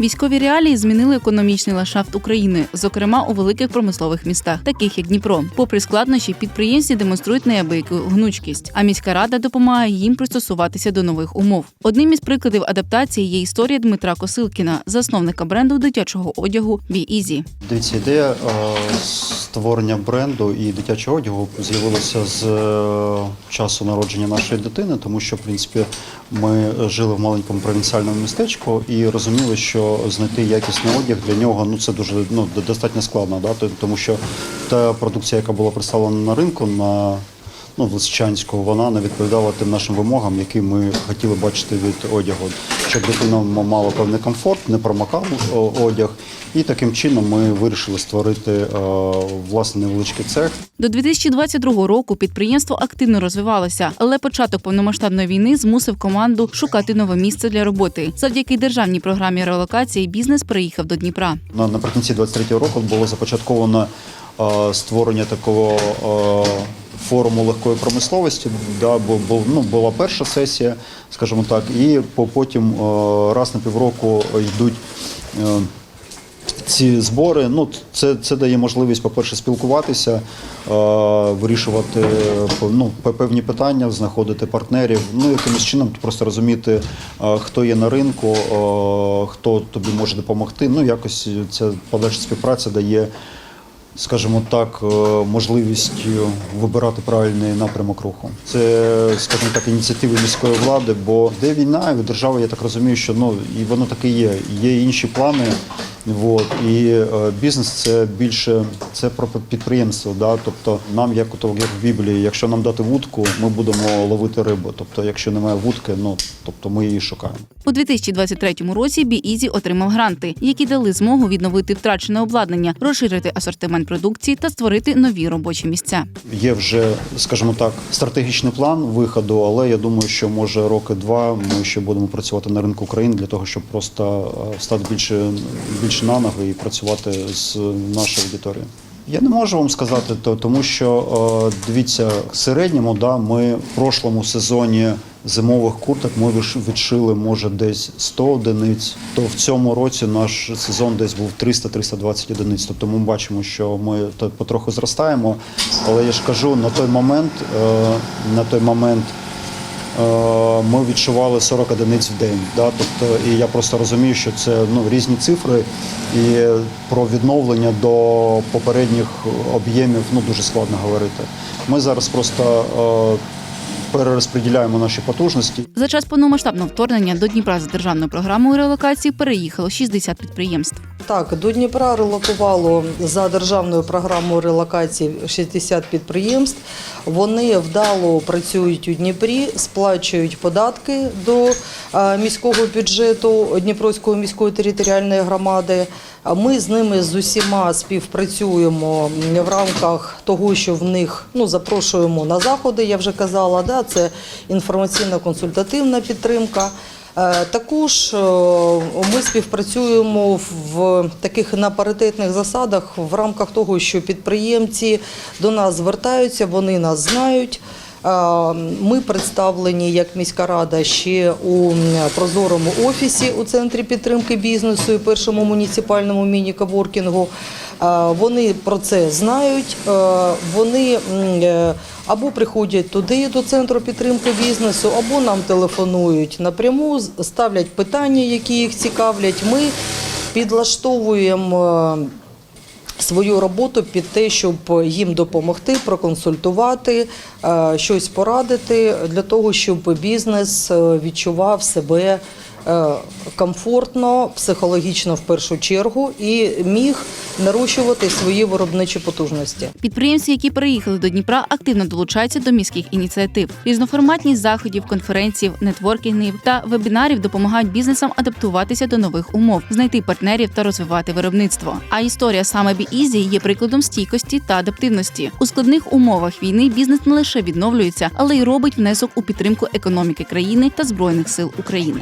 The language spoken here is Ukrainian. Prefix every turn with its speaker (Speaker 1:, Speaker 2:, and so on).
Speaker 1: Військові реалії змінили економічний ландшафт України, зокрема у великих промислових містах, таких як Дніпро. Попри складнощі, підприємці демонструють неабияку гнучкість, а міська рада допомагає їм пристосуватися до нових умов. Одним із прикладів адаптації є історія Дмитра Косилкіна, засновника бренду дитячого одягу Бі-Ізі.
Speaker 2: Дивіться, ідея е, створення бренду і дитячого одягу з'явилася з е, часу народження нашої дитини, тому що в принципі ми жили в маленькому провінціальному містечку і розуміли, що знайти якісний одяг для нього ну це дуже ну достатньо складно, да? тому що та продукція, яка була представлена на ринку на ну, в Лисичанську, вона не відповідала тим нашим вимогам, які ми хотіли бачити від одягу, щоб дитина мала певний комфорт, не промокав одяг. І таким чином ми вирішили створити е, власний невеличкий цех.
Speaker 1: До 2022 року підприємство активно розвивалося, але початок повномасштабної війни змусив команду шукати нове місце для роботи. Завдяки державній програмі релокації бізнес переїхав до Дніпра.
Speaker 2: На, наприкінці 23-го року було започатковано е, створення такого е, форуму легкої промисловості. Да, бо, ну, була перша сесія, скажімо так, і по- потім е, раз на півроку йдуть. Е, ці збори, ну це, це дає можливість, по-перше, спілкуватися, е, вирішувати ну, певні питання, знаходити партнерів. Ну якимось чином просто розуміти, е, хто є на ринку, е, хто тобі може допомогти. Ну якось ця подальша співпраця дає, скажімо так, е, можливість вибирати правильний напрямок руху. Це, скажімо так, ініціативи міської влади, бо де війна, і держава, я так розумію, що ну і воно таке є. Є інші плани. Вот. І е, бізнес це більше це про підприємство. Да? Тобто нам, як, як в Біблії, якщо нам дати вудку, ми будемо ловити рибу. Тобто, якщо немає вудки, ну тобто ми її шукаємо.
Speaker 1: У 2023 році Бі-Ізі отримав гранти, які дали змогу відновити втрачене обладнання, розширити асортимент продукції та створити нові робочі місця.
Speaker 2: Є вже, скажімо так, стратегічний план виходу, але я думаю, що може роки два ми ще будемо працювати на ринку України для того, щоб просто е, стати більше, більше на ноги і працювати з нашою аудиторією. Я не можу вам сказати, то- тому що е, дивіться, в середньому да, ми в прошлому сезоні зимових курток ми відшили, може, десь 100 одиниць. То в цьому році наш сезон десь був 300-320 одиниць. Тобто ми бачимо, що ми потроху зростаємо. Але я ж кажу, на той момент, е, на той момент ми відчували 40 одиниць в день. Да? Тобто, і я просто розумію, що це ну, різні цифри, і про відновлення до попередніх об'ємів ну, дуже складно говорити. Ми зараз просто е, перерозподіляємо наші потужності.
Speaker 1: За час повномасштабного вторгнення до Дніпра за державною програмою релокації переїхало 60 підприємств.
Speaker 3: Так, до Дніпра релокувало за державною програмою релокації 60 підприємств. Вони вдало працюють у Дніпрі, сплачують податки до е, міського бюджету Дніпровської міської територіальної громади. Ми з ними з усіма співпрацюємо в рамках того, що в них ну запрошуємо на заходи. Я вже казала, да, це інформаційно-консультативна підтримка. Е, Також е, ми співпрацюємо в таких на паритетних засадах в рамках того, що підприємці до нас звертаються, вони нас знають. Е, Ми представлені як міська рада ще у прозорому офісі у центрі підтримки бізнесу і першому муніципальному міні-коворкінгу. Вони про це знають. Вони е, або приходять туди до центру підтримки бізнесу, або нам телефонують напряму, ставлять питання, які їх цікавлять. Ми підлаштовуємо. е, Свою роботу під те, щоб їм допомогти, проконсультувати, е, щось порадити для того, щоб бізнес відчував себе комфортно, психологічно в першу чергу і міг нарощувати свої виробничі потужності.
Speaker 1: Підприємці, які переїхали до Дніпра, активно долучаються до міських ініціатив. Різноформатність заходів, конференцій, нетворкінгів та вебінарів допомагають бізнесам адаптуватися до нових умов, знайти партнерів та розвивати виробництво. А історія саме Бі-Ізі є прикладом стійкості та адаптивності. У складних умовах війни бізнес не лише відновлюється, але й робить внесок у підтримку економіки країни та збройних сил України.